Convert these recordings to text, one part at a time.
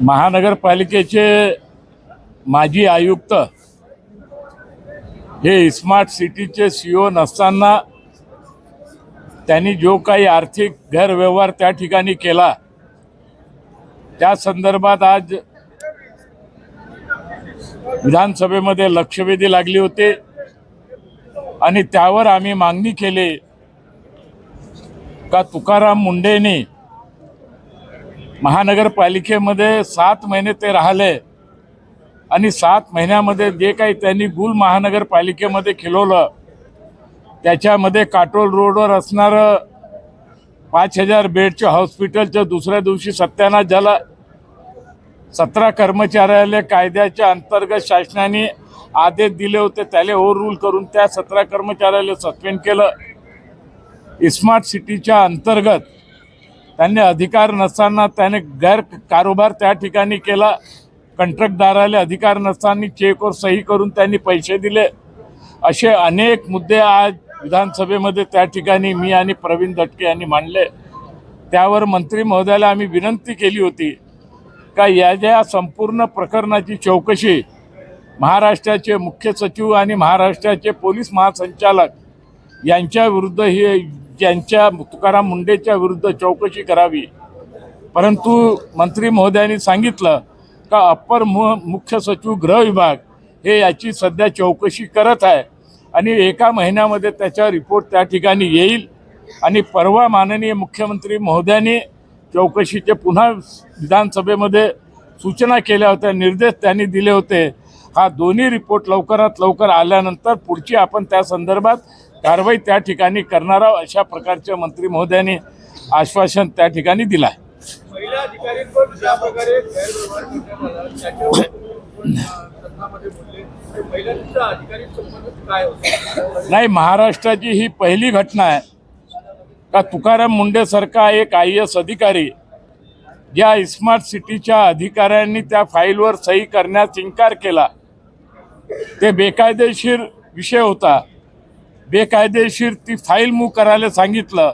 महानगरपालिकेचे माजी आयुक्त हे स्मार्ट सिटीचे सीओ नसताना त्यांनी जो काही आर्थिक गैरव्यवहार त्या ठिकाणी केला त्या संदर्भात आज विधानसभेमध्ये लक्षवेधी लागली होती आणि त्यावर आम्ही मागणी केली का तुकाराम मुंडेने महानगरपालिकेमध्ये सात महिने ते राहिले आणि सात महिन्यामध्ये जे काही त्यांनी गुल महानगरपालिकेमध्ये खिलवलं त्याच्यामध्ये काटोल रोडवर असणारं पाच हजार बेडच्या हॉस्पिटलचं दुसऱ्या दिवशी सत्यानाश झाला. सतरा कर्मचाऱ्याला कायद्याच्या अंतर्गत शासनाने आदेश दिले होते त्याला ओव्हर रूल करून त्या सतरा कर्मचाऱ्याला सस्पेंड केलं. स्मार्ट सिटीच्या अंतर्गत त्यांनी अधिकार नसताना त्याने गैर कारोबार त्या ठिकाणी केला. कंत्राटदाराला अधिकार नसताना चेकवर सही करून त्यांनी पैसे दिले. असे अनेक मुद्दे आज विधानसभेमध्ये त्या ठिकाणी मी आणि प्रवीण दटके यांनी मांडले. त्यावर मंत्री महोदयाला आम्ही विनंती केली होती. का या ज्या संपूर्ण प्रकरणाची चौकशी महाराष्ट्राचे मुख्य सचिव आणि महाराष्ट्राचे पोलीस महासंचालक यांच्या विरुद्ध ही ज्यांच्या तुकाराम मुंडेच्या विरुद्ध चौकशी करावी. परंतु मंत्री महोदयांनी सांगितलं का अप्पर मु मुख्य सचिव गृह विभाग हे याची सध्या चौकशी करत आहे आणि एका महिन्यामध्ये त्याचा रिपोर्ट त्या ठिकाणी येईल. आणि परवा माननीय मुख्यमंत्री महोदयांनी चौकशीचे पुन्हा विधानसभेमध्ये सूचना केल्या होत्या निर्देश त्यांनी दिले होते. हा दोन्ही रिपोर्ट लवकरात लवकर आल्यानंतर पुढची आपण त्या संदर्भात कारवाई त्या ठिकाणी करणार आहोत अशा प्रकारच्या मंत्री महोदयांनी आश्वासन त्या ठिकाणी दिलं आहे नाही महाराष्ट्राची ही पहिली घटना आहे. का तुकाराम मुंडेसारखा एक आय एस अधिकारी ज्या स्मार्ट सिटीच्या अधिकाऱ्यांनी त्या फाईलवर सही करण्यास इन्कार केला ते बेकायदेशीर विषय होता. बेकायदेशीर ती फाईल मूव करायला सांगितलं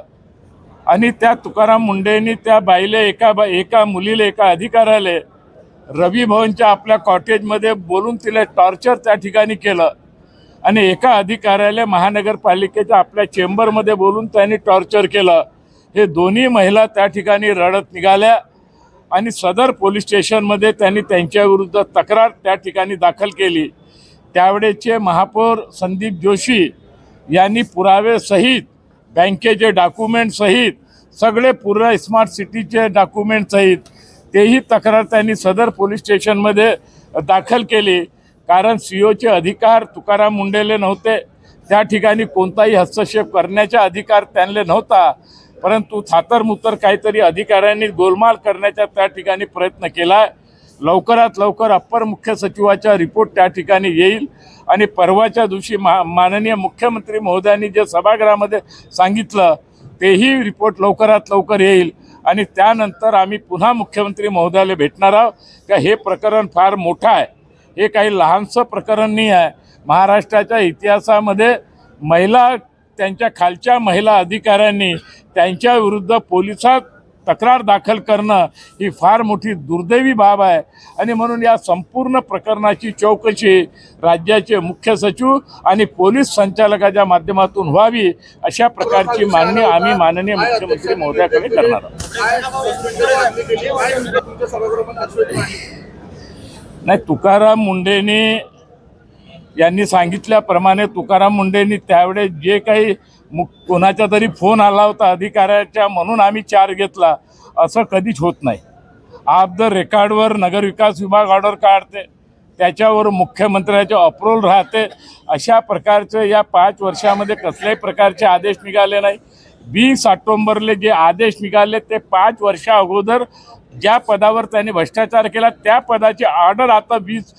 आणि त्या तुकाराम मुंडेंनी त्या बाईले एका बा एका मुलीला एका अधिकाऱ्याला रवी भवनच्या आपल्या कॉटेजमध्ये बोलून तिला टॉर्चर त्या ठिकाणी केलं. आणि एका अधिकाऱ्याला महानगरपालिकेच्या आपल्या चेंबरमध्ये बोलून त्यांनी टॉर्चर केलं. हे दोन्ही महिला त्या ठिकाणी रडत निघाल्या आणि सदर पोलीस स्टेशनमध्ये त्यांनी त्यांच्याविरुद्ध तक्रार त्या ठिकाणी दाखल केली. त्यावेळेचे महापौर संदीप जोशी यांनी पुरावेसहित बँकेचे डॉक्युमेंटसहित सगळे पूर्ण स्मार्ट सिटीचे डॉक्युमेंटसहित तेही तक्रार त्यांनी सदर पोलीस स्टेशनमध्ये दाखल केली. कारण सी ओचे अधिकार तुकाराम मुंडेले नव्हते. त्या ठिकाणी कोणताही हस्तक्षेप करण्याचा अधिकार त्यांना नव्हता. परंतु थातरमुतर काहीतरी अधिकाऱ्यांनी गोलमाल करण्याचा त्या ठिकाणी प्रयत्न केला. लवकरात लवकर अप्पर मुख्य सचिवाचा रिपोर्ट त्या ठिकाणी येईल. आणि परवाच्या दिवशी मा माननीय मुख्यमंत्री महोदयांनी जे सभागृहामध्ये सांगितलं तेही रिपोर्ट लवकरात लवकर येईल. आणि त्यानंतर आम्ही पुन्हा मुख्यमंत्री महोदयाला भेटणार आहोत. का हे प्रकरण फार मोठं आहे. हे काही लहानसं प्रकरण नाही आहे. महाराष्ट्राच्या इतिहासामध्ये महिला त्यांच्या खालच्या महिला अधिकाऱ्यांनी त्यांच्या विरुद्ध पोलिसात तक्रार दाखल करणं ही फार मोठी दुर्दैवी बाब आहे. आणि म्हणून या संपूर्ण प्रकरणाची चौकशी राज्याचे मुख्य सचिव आणि पोलीस संचालकाच्या माध्यमातून व्हावी अशा प्रकारची मागणी आम्ही माननीय मुख्यमंत्री महोदयाकडे करणार आहोत. नाही तुकाराम मुंडेने यांनी सांगितल्याप्रमाणे तुकाराम मुंडेंनी त्यावेळेस जे काही मु कोणाचा तरी फोन आला होता अधिकाऱ्याच्या म्हणून आम्ही चार घेतला. असं कधीच होत नाही. आप द रेकॉर्डवर नगरविकास विभाग ऑर्डर काढते त्याच्यावर मुख्यमंत्र्याचे अप्रूव्हल राहते. अशा प्रकारचं या पाच वर्षामध्ये कसल्याही प्रकारचे आदेश निघाले नाही. वीस ऑक्टोंबरले जे आदेश निघाले ते पाच वर्षा अगोदर ज्या पदावर त्यांनी भ्रष्टाचार केला त्या पदाची ऑर्डर आता वीस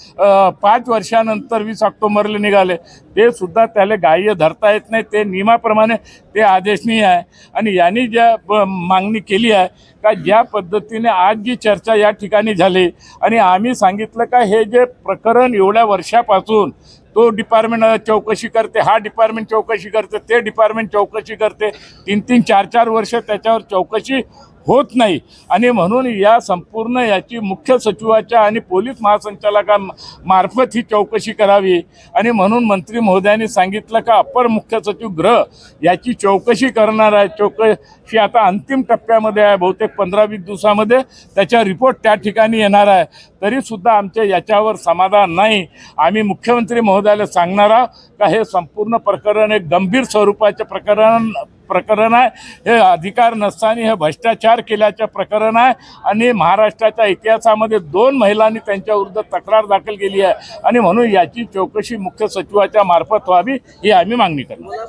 पाच वर्षानंतर वीस ऑक्टोबरला निघाले. ते सुद्धा त्याला ग्राह्य धरता येत नाही. ते नियमाप्रमाणे ते आदेशनीय आहे. आणि यांनी ज्या मागणी केली आहे का ज्या पद्धतीने आज जी चर्चा या ठिकाणी झाली आणि आम्ही सांगितलं का हे जे प्रकरण एवढ्या वर्षापासून तो डिपार्टमेंट चौकशी करते हा डिपार्टमेंट चौकशी करते ते डिपार्टमेंट चौकशी करते. तीन तीन चार चार वर्ष त्याच्यावर चौकशी होत नाही. आणि म्हणून या संपूर्ण याची मुख्य सचिवाच्या आणि पोलीस महासंचालका मार्फत ही चौकशी करावी. आणि म्हणून मंत्री महोदयांनी सांगितलं का अपर मुख्य सचिव गृह याची चौकशी करणार आहे. चौकशी आता अंतिम टप्प्यामध्ये आहे बहुतेक पंधरा वीस दिवसामध्ये त्याचा रिपोर्ट त्या ठिकाणी येणार आहे. तरीसुद्धा आमच्या याच्यावर समाधान नाही. आम्ही मुख्यमंत्री महोदयाला सांगणार आहोत का हे संपूर्ण प्रकरण एक गंभीर स्वरूपाचे प्रकरण प्रकरण आहे. हे अधिकार नसताना हे भ्रष्टाचार केल्याचं प्रकरण आहे. आणि महाराष्ट्राच्या इतिहासामध्ये दोन महिलांनी त्यांच्या विरुद्ध तक्रार दाखल केली आहे. आणि म्हणून याची चौकशी मुख्य सचिवाच्या मार्फत व्हावी ही आम्ही मागणी करतो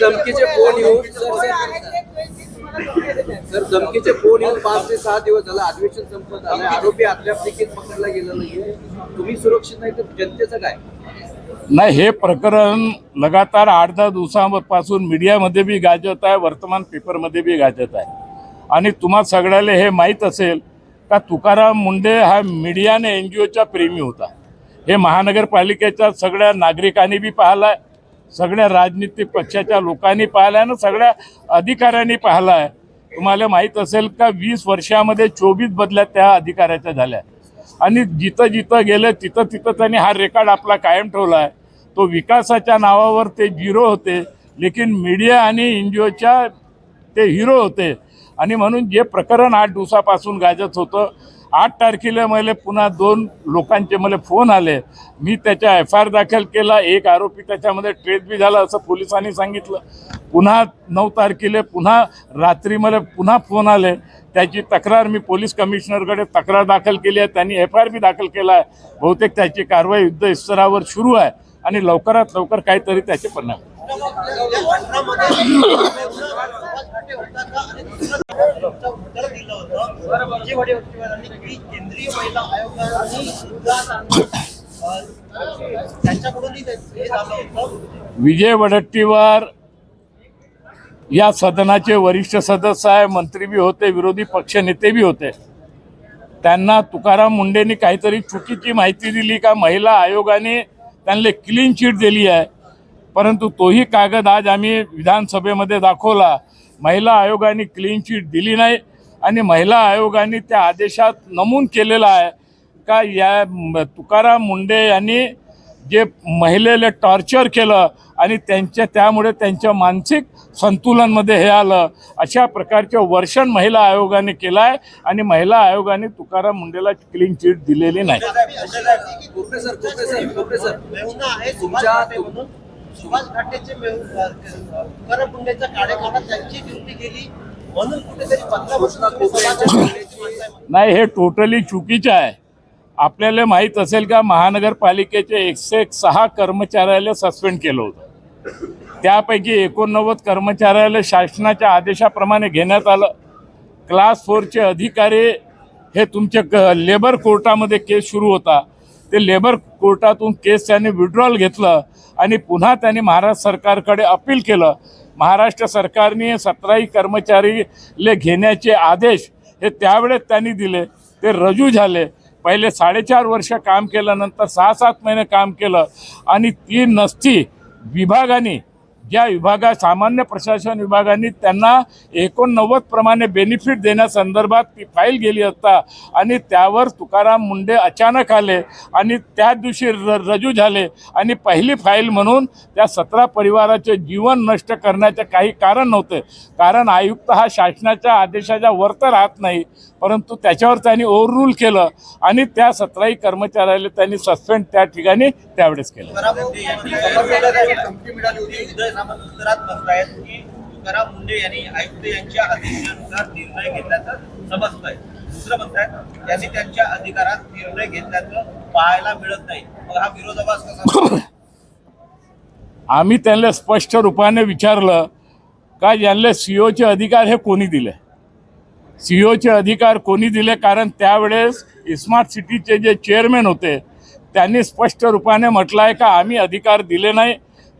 धमकीचे फोन येऊन सर धमकीचे फोन येऊन पाच ते सहा दिवस झाला अधिवेशन संपत आलं आरोपी आपल्या देखील पकडला गेला नाहीये. तुम्ही सुरक्षित नाही तर जनतेचं काय? नाही हे प्रकरण लगातार आठ दहा दिवसांपासून मीडियामध्ये बी गाजत आहे वर्तमान पेपरमध्ये बी गाजत आहे. आणि तुम्हा सगळ्याला हे माहीत असेल का तुकाराम मुंडे हा मीडियाने एन जी ओचा प्रेमी होता. हे महानगरपालिकेच्या सगळ्या नागरिकांनी बी पाहिलं आहे सगळ्या राजनीतिक पक्षाच्या लोकांनी पाहिलं आहे आणि सगळ्या अधिकाऱ्यांनी पाहिलं आहे. तुम्हाला माहीत असेल का वीस वर्षामध्ये चोवीस बदल्या त्या अधिकाऱ्याच्या झाल्या. आणि जिथं जिथं गेलं तिथं तिथं त्यांनी हा रेकॉर्ड आपला कायम ठेवला आहे. तो विकासाच्या नावावर ते झिरो होते लेकिन मीडिया आणि एन जी ओच्या ते हिरो होते. आणि म्हणून जे प्रकरण आठ दिवसापासून गाजत होतं आठ तारखेला मला पुन्हा दोन लोकांचे मला फोन आले. मी त्याच्या एफ आय आर दाखल केला. एक आरोपी त्याच्यामध्ये ट्रेस बी झाला असं पोलिसांनी सांगितलं. पुन्हा नऊ तारखेला पुन्हा रात्री मला पुन्हा फोन आले. त्याची तक्रार मी पोलीस कमिशनरकडे तक्रार दाखल केली आहे. त्यांनी एफ आय आर बी दाखल केला आहे. बहुतेक त्याची कारवाई युद्ध स्तरावर सुरू आहे. आणि लवकरात लवकर काहीतरी त्याचे परिणाम केंद्रीय महिला आयोगाने विजय वडट्टीवार या सदनाचे वरिष्ठ सदस्य आहे मंत्री बी होते विरोधी पक्षनेते बी होते. त्यांना तुकाराम मुंडेंनी काहीतरी चुकीची माहिती दिली का महिला आयोगाने त्यांना क्लीन चिट दिली आहे. परंतु तोही कागद आज आम्ही विधानसभेमध्ये दाखवला. महिला आयोगाने क्लीन चिट दिली नाही आणि महिला आयोगाने त्या आदेशात नमूद केलेलं आहे. का या तुकाराम मुंडे यांनी जे महिलेला टॉर्चर केलं आणि त्यांच्या त्यामुळे त्यांच्या मानसिक संतुलनमध्ये हे आलं. अशा प्रकारचं वर्षण महिला आयोगाने केलं आहे आणि महिला आयोगाने तुकाराम मुंडेला क्लीन चिट दिलेली नाही. सुभाष घाटेचे मुंडेच्या कार्यकाळात त्यांची ड्युटी गेली म्हणून कुठेतरी पंधरा नाही हे टोटली चुकीचं आहे. आपल्याला माहीत असेल का महानगरपालिकेचे एकशे एक सहा कर्मचाऱ्याला सस्पेंड केलं होतं. त्यापैकी एकोणनव्वद कर्मचाऱ्याला शासनाच्या आदेशाप्रमाणे घेण्यात आलं. क्लास फोरचे अधिकारी हे तुमच्या क लेबर कोर्टामध्ये केस सुरू होता. ते लेबर कोर्टातून केस त्यांनी विड्रॉल घेतलं आणि पुन्हा त्यांनी महाराष्ट्र सरकारकडे अपील केलं. महाराष्ट्र सरकारने सतराही कर्मचारीले घेण्याचे आदेश हे त्यावेळेस त्यांनी दिले. ते रजू झाले. पहिले साडेचार वर्ष काम केल्यानंतर सहा सात महिने काम केलं आणि ती नसती विभागाने ज्या विभागा सामान्य प्रशासन विभागाने त्यांना एकोणनव्वद प्रमाणे बेनिफिट देण्यासंदर्भात ती फाईल गेली असता आणि त्यावर तुकाराम मुंडे अचानक आले आणि त्या दिवशी र रजू झाले आणि पहिली फाईल म्हणून त्या सतरा परिवाराचे जीवन नष्ट करण्याचे काही कारण नव्हते. कारण आयुक्त हा शासनाच्या आदेशाच्या वर तर राहत नाही. परंतु त्याच्यावर त्यांनी ओव्हररूल केलं आणि त्या सतराही कर्मचाऱ्याला त्यांनी सस्पेंड त्या ठिकाणी त्यावेळेस केलं. तुकाराम मुंडे यांनी समजलेल्या धमकी मिळाली होती उदय सामंत उत्तरात म्हणतायत की तुकाराम मुंडे यांनी आयुक्त यांच्या आदेशानुसार निर्णय घेतल्याचं समजतंय दुसरं म्हणतायत त्यांनी त्यांच्या अधिकारात निर्णय घेतल्याचं पाहायला मिळत नाही मग हा विरोधाभास कसा आम्ही त्यांना स्पष्ट रूपाने विचारलं का यांना सी ओचे अधिकार हे कोणी दिले? सी ओचे अधिकार कोणी दिले? कारण त्यावेळेस स्मार्ट सिटीचे जे चेअरमॅन होते त्यांनी स्पष्ट रूपाने म्हटलं आहे का आम्ही अधिकार दिले नाही.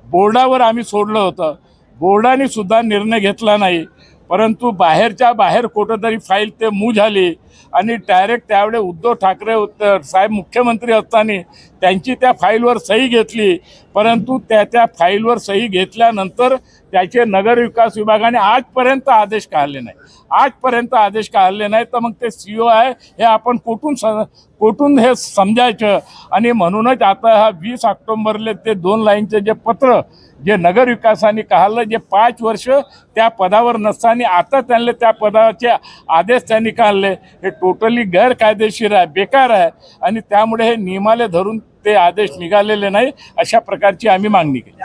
बोर्डावर आम्ही सोडलं होतं. बोर्डाने सुद्धा निर्णय घेतला नाही. परंतु बाहेरच्या बाहेर कुठंतरी फाईल ते मूव झाली. आणि डायरेक्ट त्यावेळे उद्धव ठाकरे साहेब मुख्यमंत्री असताना त्यांची त्या फाईलवर सही घेतली. परंतु त्या त्या फाईलवर सही घेतल्यानंतर त्याचे नगरविकास विभागाने आजपर्यंत आदेश काढले नाही. आजपर्यंत आदेश काढले नाही तर मग ते सी ओ आहे हे आपण कुठून स कुठून हे समजायचं? आणि म्हणूनच आता हा वीस ऑक्टोंबरले ते दोन लाईनचे जे पत्र जे नगरविकासाने काढलं जे पाच वर्ष त्या पदावर नसताना आता त्यांना त्या पदाचे आदेश त्यांनी काढले. हे टोटली गैरकायदेशीर आहे बेकार आहे. आणि त्यामुळे हे नियमाले धरून ते आदेश निघालेले नाही अशा प्रकारची आम्ही मागणी केली.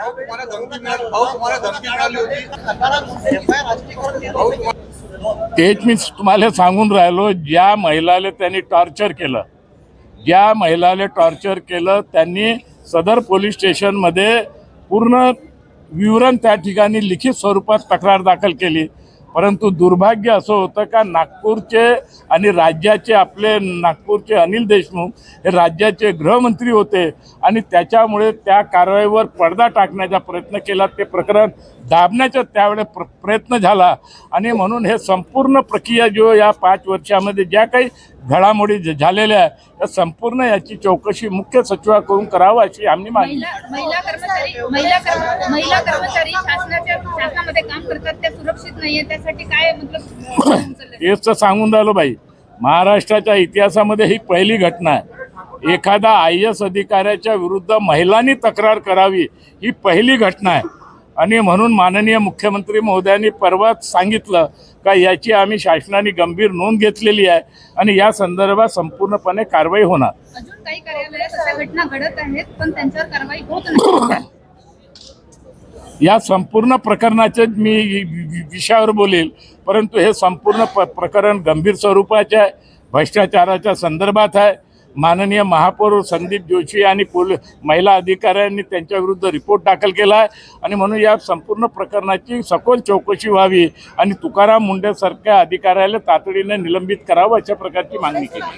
तेच मी तुम्हाला सांगून राहिलो ज्या महिलाले त्यांनी टॉर्चर केलं ज्या महिलाले टॉर्चर केलं त्यांनी सदर पोलीस स्टेशनमध्ये पूर्ण विवरण त्या ठिकाणी लिखित स्वरूपात तक्रार दाखल केली. परंतु दुर्भाग्य असं होतं का नागपूरचे आणि राज्याचे आपले नागपूरचे अनिल देशमुख हे राज्याचे गृहमंत्री होते आणि त्याच्यामुळे त्या कारवाईवर पडदा टाकण्याचा प्रयत्न केला. ते प्रकरण दाबण्याचा त्यावेळेस प्र प्रयत्न झाला. आणि म्हणून हे संपूर्ण प्रक्रिया जो या पाच वर्षामध्ये ज्या काही घडामोडी झालेल्या आहे त्या संपूर्ण याची चौकशी मुख्य सचिवाकडून करावं अशी आम्ही मागणी महिला कर्मचारी महिला कर्म महिला कर्मचारी शासनाच्या शासनामध्ये काम करतात त्या सुरक्षित नाहीये त्यासाठी काय मतलब? तेच तर सांगून राहिलो बाई महाराष्ट्राच्या इतिहासामध्ये ही पहिली घटना आहे एखादा आय एस अधिकाऱ्याच्या विरुद्ध महिलांनी तक्रार करावी ही पहिली घटना आहे आणि म्हणून माननीय मुख्यमंत्री महोदयांनी परवाच सांगितलं का याची आम्ही शासनाने गंभीर नोंद घेतलेली आहे आणि या संदर्भात संपूर्णपणे कारवाई होणार. अजून काही कार्यालयात अशा घटना घडत आहेत पण त्यांच्यावर कारवाई होत नाही. या संपूर्ण प्रकरणाचे मी विषयावर बोलेल परंतु हे संपूर्ण प प्रकरण गंभीर स्वरूपाचे आहे भ्रष्टाचाराच्या संदर्भात आहे. माननीय महापौर संदीप जोशी आणि पोल महिला अधिकाऱ्यांनी त्यांच्याविरुद्ध रिपोर्ट दाखल केला आहे. आणि म्हणून या संपूर्ण प्रकरणाची सखोल चौकशी व्हावी आणि तुकाराम मुंडेसारख्या अधिकाऱ्याला तातडीने निलंबित करावं अशा प्रकारची मागणी केली.